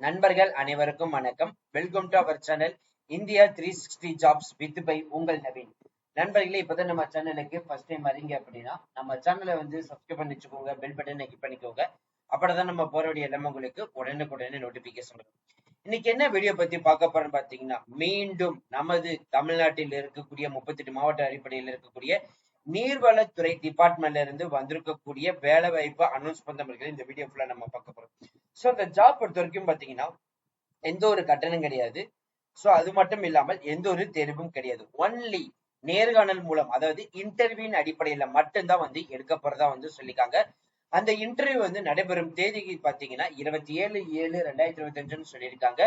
நண்பர்கள் அனைவருக்கும் வணக்கம். Welcome to our channel India three sixty jobs with by உங்கள் நவீன். நண்பர்களே இப்பதான் நம்ம சேனலுக்கு ஃபர்ஸ்ட் டைம் வரீங்க அப்படின்னா நம்ம சேனலை வந்து சப்ஸ்கிரைப் பண்ணி வச்சுக்கோங்க பெல் பட்டனை கிளிக் பண்ணிக்கோங்க. அப்படிதான் நம்ம போற வேண்டிய எல்லாமே உங்களுக்கு உடனுக்குடனே நோட்டிபிகேஷன் வரும். இன்னைக்கு என்ன வீடியோ பத்தி பார்க்க போறோம்னு பாத்தீங்கன்னா மீண்டும் நமது தமிழ்நாட்டில் இருக்கக்கூடிய முப்பத்தெட்டு மாவட்ட அடிப்படையில் இருக்கக்கூடிய நீர்வளத்துறை டிபார்ட்மெண்ட்ல இருந்து வந்திருக்கக்கூடிய வேலை வாய்ப்பு அனௌன்ஸ் பண்ணவர்கள் இந்த வீடியோ ஃபுல்லா நம்ம பார்க்க போறோம். ஸோ இந்த ஜாப் பொறுத்த வரைக்கும் பாத்தீங்கன்னா எந்த ஒரு கட்டணம் கிடையாது. சோ அது மட்டும் இல்லாமல் எந்த ஒரு தேர்வும் கிடையாது. ஒன்லி நேர்காணல் மூலம் அதாவது இன்டர்வியூன் அடிப்படையில மட்டும்தான் வந்து எடுக்க போறதா வந்து சொல்லிக்காங்க அந்த இன்டர்வியூ வந்து நடைபெறும் தேதிக்கு பாத்தீங்கன்னா இருபத்தி ஏழு ஏழு ரெண்டாயிரத்தி இருபத்தி அஞ்சுன்னு சொல்லியிருக்காங்க.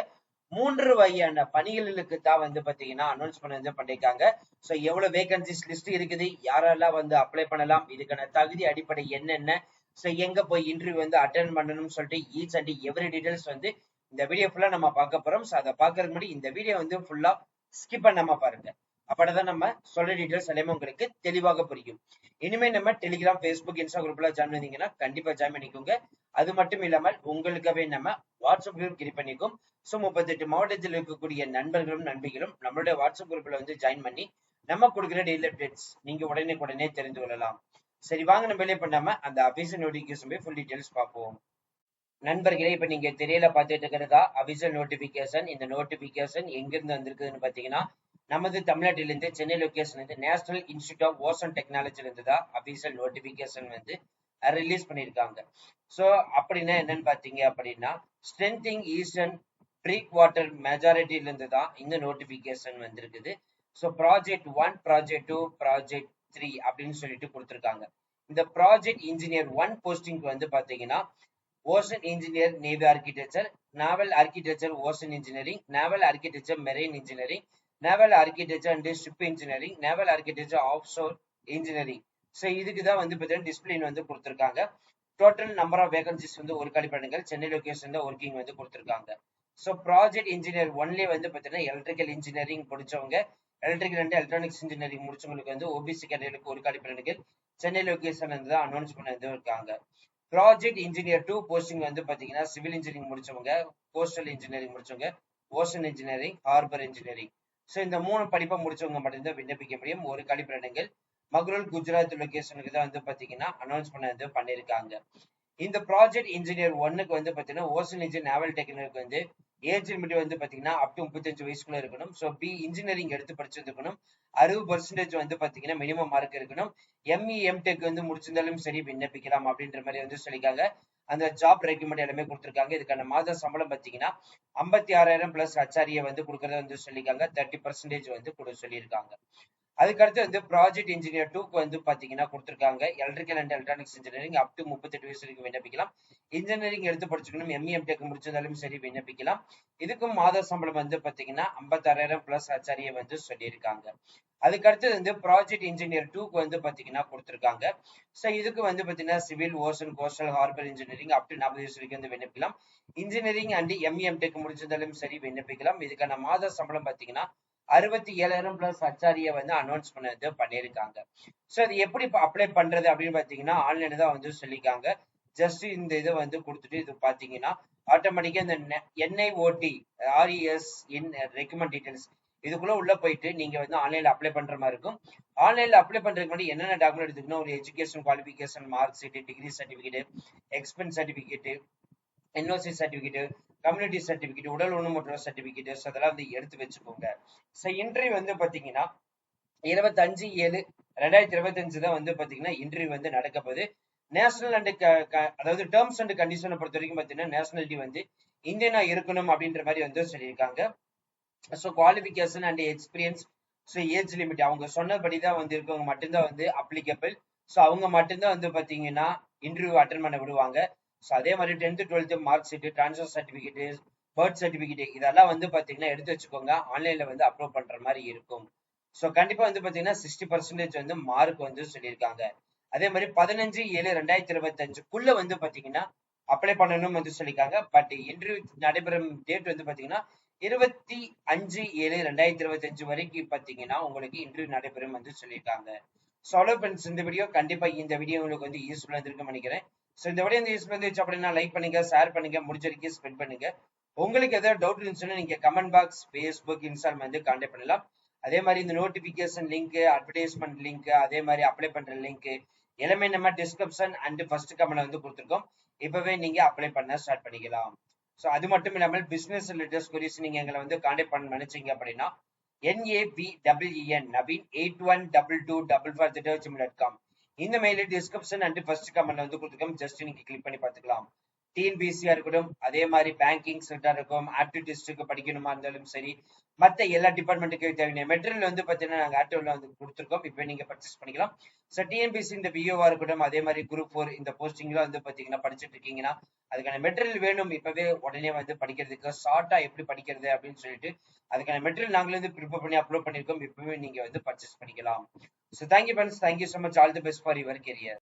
மூன்று வகையான பணிகளுக்கு தான் வந்து பாத்தீங்கன்னா அனௌன்ஸ் பண்ண வந்து பண்ணிருக்காங்க. சோ எவ்வளவு வேகன்சிஸ் லிஸ்ட் இருக்குது யாரெல்லாம் வந்து அப்ளை பண்ணலாம் இதுக்கான தகுதி அடிப்படை என்னென்ன? சோ எங்க போய் இன்டர்வியூ வந்து அட்டன் பண்ணணும்னு சொல்லிட்டு ஈச் அண்ட் எவ்ரி டீடைல்ஸ் வந்து இந்த வீடியோ ஃபுல்லா நம்ம பார்க்க போறோம். சோ அதை பாக்குறதுக்கு முன்னாடி இந்த வீடியோ வந்து ஃபுல்லா ஸ்கிப் பண்ணாம பாருங்க. அப்பதான் நம்ம சொல்ற டீடைல்ஸ் எல்லாமே உங்களுக்கு தெளிவாக புரியும். இனிமே நம்ம டெலிகிராம் ஃபேஸ்புக் இன்ஸ்டா குரூப்ல ஜாயின் பண்ணீங்கன்னா கண்டிப்பா ஜாயின் பண்ணிக்கோங்க. அது மட்டும் இல்லாமல் உங்களுக்காகவே நம்ம வாட்ஸ்அப் குரூப் கிரியேட் பண்ணிக்கும். சோ முப்பத்தெட்டு மாவட்டத்தில் இருக்கக்கூடிய நண்பர்களும் நண்பிகளும் நம்மளுடைய வாட்ஸ்அப் குரூப்ல வந்து ஜாயின் பண்ணி நம்ம கொடுக்குற டெய்லி அப்டேட்ஸ் நீங்க உடனே உடனே தெரிந்து கொள்ளலாம். சரி வாங்க நம்ம வெளியே பண்ணாம அந்த அபிஷியல் நோட்டிபிகேஷன் போய் ஃபுல் டீடைல்ஸ் பார்ப்போம். நண்பர்களே இப்ப நீங்க தெரியல பாத்துட்டு இருக்கிறதா? அபிஷியல் நோட்டிபிகேஷன் இந்த நோட்டிபிகேஷன் எங்கிருந்து வந்திருக்குதுன்னு பாத்தீங்கன்னா நமது தமிழ்நாட்டிலிருந்து சென்னை லொகேஷன் இருந்து நேஷனல் இன்ஸ்டியூட் ஆஃப் ஓசன் டெக்னாலஜில இருந்து தான் அபிஷியல் நோட்டிபிகேஷன் வந்து ரிலீஸ் பண்ணியிருக்காங்க. ஸோ அப்படின்னா என்னன்னு பாத்தீங்க அப்படின்னா ஸ்ட்ரென்திங் ஈஸ்டர்ன் ப்ரீக் வாட்டர் மெஜாரிட்டிலிருந்து தான் இந்த நோட்டிபிகேஷன் வந்திருக்குது. So project one project two project three அப்படின்னு சொல்லிட்டு கொடுத்துருக்காங்க. இந்த ப்ராஜெக்ட் இன்ஜினியர் ஒன் போஸ்டிங்க்கு வந்து பாத்தீங்கன்னா ocean engineer navy architecture naval architecture ocean engineering naval architecture marine engineering naval architecture and ship engineering naval architecture offshore engineering so இதுக்கு தான் வந்து பார்த்தீங்கன்னா டிஸ்பிளின் வந்து கொடுத்துருக்காங்க. டோட்டல் நம்பர் ஆஃப் வேகன்சிஸ் வந்து ஒரு கழிப்படங்கள் சென்னை லொகேஷன் தான் ஒர்க்கிங் வந்து கொடுத்துருக்காங்க. ஸோ ப்ராஜெக்ட் இன்ஜினியர் ஒன்லேயே வந்து பார்த்தீங்கன்னா எலக்ட்ரிக்கல் இன்ஜினியரிங் முடிச்சவங்க எலக்ட்ரிக்கல் அண்ட் எலக்ட்ரானிக்ஸ் இன்ஜினியரிங் முடிச்சவங்களுக்கு வந்து ஓபிசி கேட்டகரிக்கு ஒரு கழிப்படங்கள் சென்னை லொகேஷன் வந்து தான் அனௌன்ஸ் பண்ணி இருக்காங்க. ப்ராஜெக்ட் இன்ஜினியர் டூ போஸ்டிங் வந்து பார்த்தீங்கன்னா சிவில் இன்ஜினியரிங் முடிச்சவங்க கோஸ்டல் இன்ஜினியரிங் முடிச்சவங்க ocean engineering harbour engineering so இந்த மூணு படிப்பை முடிச்சவங்க மட்டும்தான் விண்ணப்பிக்க முடியும். ஒரு கழிப்பிடங்கள். மகுரல் குஜராத் லொகேஷனுக்கு தான் வந்து பாத்தீங்கன்னா அனௌன்ஸ் பண்ண வந்து பண்ணியிருக்காங்க இந்த ப்ராஜெக்ட் இன்ஜினியர் ஒன்னுக்கு வந்து பாத்தீங்கன்னா ஓசன் இன்ஜின் நேவல் டெக்னிக்கு வந்து ஏஜ் லிமிட் வந்து பாத்தீங்கன்னா அப் டு முப்பத்தஞ்சு வயசுக்குள்ள இருக்கணும். ஸோ பி இன்ஜினியரிங் எடுத்து படிச்சிருக்கணும் அறுபது பர்சன்டேஜ் வந்து பாத்தீங்கன்னா மினிமம் மார்க் இருக்கணும். எம்இ எம்டெக் வந்து முடிச்சிருந்தாலும் சரி விண்ணப்பிக்கலாம் அப்படின்ற மாதிரி வந்து சொல்லிக்காங்க அந்த ஜாப் ரெக்யூமெண்ட் எல்லாமே கொடுத்துருக்காங்க. இதுக்கான மாத சம்பளம் பார்த்தீங்கன்னா ஐம்பத்தி ஆறாயிரம் பிளஸ் ஹச்ஆரிய வந்து கொடுக்கறத வந்து சொல்லியிருக்காங்க. தேர்ட்டி பர்சன்டேஜ் வந்து கொடு சொல்லியிருக்காங்க. அதுக்கடுத்து வந்து ப்ராஜெக்ட் இன்ஜினியர் டூக்கு வந்து பாத்தீங்கன்னா கொடுத்துருக்காங்க. Electrical and electronics engineering up to முப்பத்தெட்டு வயசு வரைக்கும் விண்ணப்பிக்கலாம். இன்ஜினியரிங் எடுத்து படிச்சுக்கணும். எம்இஎம் டெக் முடிச்சிருந்தாலும் சரி விண்ணப்பிக்கலாம். இதுக்கும் மாத சம்பளம் வந்து பாத்தீங்கன்னா ஐம்பத்தாறாயிரம் பிளஸ் ஹச்ஆரிய வந்து சொல்லியிருக்காங்க. அதுக்கடுத்தது வந்து ப்ராஜெக்ட் இன்ஜினியர் டூக்கு வந்து பாத்தீங்கன்னா கொடுத்துருக்காங்க. ஸோ இதுக்கு வந்து பாத்தீங்கன்னா civil ocean coastal harbour engineering up to நாற்பது வயசு வரைக்கும் வந்து விண்ணப்பிக்கலாம். Engineering and ME M tech முடிச்சிருந்தாலும் சரி விண்ணப்பிக்கலாம். இதுக்கான மாத சம்பளம் பாத்தீங்கன்னா அறுபத்தி ஏழாயிரம் பிளஸ் ஹச்ஆரிய வந்து அனௌன்ஸ் பண்ணது பண்ணியிருக்காங்க. ஸோ அது எப்படி அப்ளை பண்றது அப்படின்னு பாத்தீங்கன்னா ஆன்லைன் தான் வந்து சொல்லியிருக்காங்க. ஜஸ்ட் இந்த இதை வந்து கொடுத்துட்டு இது பாத்தீங்கன்னா ஆட்டோமேட்டிக்கா இந்த என்ஐ ஓடி ஆர்இஎஸ் இன் ரெக்கமெண்ட் டீடைல்ஸ் இதுக்குள்ள உள்ள போயிட்டு நீங்க வந்து ஆன்லைன்ல அப்ளை பண்ற மாதிரி இருக்கும். ஆன்லைன்ல அப்ளை பண்றதுக்கு முன்னாடி என்னென்ன டாக்குமெண்ட் எடுத்துக்கணும்? ஒரு education qualification mark sheet degree certificate experience certificate NOC certificate community certificate உடல் ஊனமுற்ற சர்டிபிகேட்ஸ் அதெல்லாம் வந்து எடுத்து வச்சுக்கோங்க. ஸோ இன்டர்வியூ வந்து பாத்தீங்கன்னா இருபத்தஞ்சு ஏழு ரெண்டாயிரத்தி இருபத்தஞ்சு தான் வந்து பாத்தீங்கன்னா இன்டர்வியூ வந்து நடக்க போகுது. நேஷனல் அண்ட் அதாவது டேர்ம்ஸ் அண்ட் கண்டிஷனை பொறுத்த வரைக்கும் பாத்தீங்கன்னா நேஷனாலிட்டி வந்து இந்தியனா இருக்கணும் அப்படின்ற மாதிரி வந்து சொல்லியிருக்காங்க. So qualification and experience so age limit அவங்க சொன்னபடி தான் வந்து இருக்கவங்க மட்டும்தான் வந்து அப்ளிகபிள் ஸோ அவங்க மட்டும்தான் வந்து பார்த்தீங்கன்னா இன்டர்வியூ அட்டன் பண்ண விடுவாங்க. ஸோ அதே மாதிரி tenth twelfth mark sheet transfer certificate birth certificate இதெல்லாம் வந்து பார்த்தீங்கன்னா எடுத்து வச்சுக்கோங்க. ஆன்லைனில் வந்து அப்லோட் பண்ணுற மாதிரி இருக்கும். ஸோ கண்டிப்பாக வந்து பார்த்தீங்கன்னா சிக்ஸ்டி பர்சன்டேஜ் வந்து மார்க் வந்து சொல்லியிருக்காங்க. அதே மாதிரி பதினஞ்சு ஏழு ரெண்டாயிரத்தி இருபத்தஞ்சுக்குள்ள வந்து பார்த்தீங்கன்னா அப்ளை பண்ணணும் வந்து சொல்லியிருக்காங்க. பட் இன்டர்வியூ நடைபெறும் டேட் வந்து பார்த்தீங்கன்னா இருபத்தி அஞ்சு ஏழு ரெண்டாயிரத்தி இருபத்தஞ்சு வரைக்கும் பாத்தீங்கன்னா உங்களுக்கு இன்டர்வியூ நடைபெறும் வந்து சொல்லியிருக்காங்க. ஸோ அலோ ஃப்ரெண்ட்ஸ் இந்த வீடியோ கண்டிப்பா இந்த வீடியோ உங்களுக்கு வந்து யூஸ்ஃபுல்லாக இருக்குன்னு நினைக்கிறேன். ஸோ இந்த வீடியோ வந்து யூஸ் இருந்துச்சு அப்படின்னா லைக் பண்ணுங்க ஷேர் பண்ணுங்க முடிஞ்ச ஸ்பெண்ட் பண்ணுங்க. உங்களுக்கு எதாவது டவுட் இருந்துச்சுன்னா நீங்க கமெண்ட் பாக்ஸ் ஃபேஸ்புக் இன்ஸ்டால் வந்து கான்டாக்ட் பண்ணலாம். அதே மாதிரி இந்த நோட்டிபிகேஷன் லிங்க் அட்வர்டைஸ்மெண்ட் லிங்க் அதே மாதிரி அப்ளை பண்ற லிங்க் எல்லாமே நம்ம டிஸ்கிரிப்ஷன் அண்ட் ஃபர்ஸ்ட் கமெண்ட் வந்து கொடுத்துருக்கோம். இப்பவே நீங்க அப்ளை பண்ண ஸ்டார்ட் பண்ணிக்கலாம். ஸோ அது மட்டும் இல்லாமல் பிசினஸ் ரிலேட்டட் குரீஸ் நீங்க எங்களை வந்து கான்டாக்ட் பண்ண நினைச்சீங்க அப்படின்னா N A B double E N Naveen eight one double two double five Gmail dot com இந்த mail description and first comment வந்து கொடுத்துருக்கோம் ஜஸ்ட் நீங்க கிளிக் பண்ணி பார்த்துக்கலாம். டிஎன்பிசியா இருக்கட்டும் அதே மாதிரி பேங்கிங் செக்டர் இருக்கும் ஆப்டிடிஸ்டுக்கு படிக்கணுமா இருந்தாலும் சரி மத்த எல்லா டிபார்ட்மெண்ட்டுக்கு தேவையான மெட்டீரியல் வந்து பாத்தீங்கன்னா நாங்க ஆக்டிவ்ல வந்து கொடுத்துருக்கோம். இப்போ நீங்க பர்ச்சேஸ் பண்ணிக்கலாம். ஸோ டிஎன்பிசி இந்த பிஓவா இருக்கட்டும் அதே மாதிரி குரூப் ஃபோர் இந்த போஸ்டிங்லாம் வந்து பாத்தீங்கன்னா படிச்சுட்டு இருக்கீங்கன்னா அதுக்கான மெட்டீரியல் வேணும். இப்பவே உடனே வந்து படிக்கிறதுக்கு ஷார்ட்டா எப்படி படிக்கிறது அப்படின்னு சொல்லிட்டு அதுக்கான மெட்டீரியல் நாங்களே வந்து ப்ரிப்பேர் பண்ணி அப்லோட் பண்ணிருக்கோம் இப்பவே நீங்க வந்து பர்ச்சேஸ் பண்ணிக்கலாம். So thank you friends thank you so much all the best for your career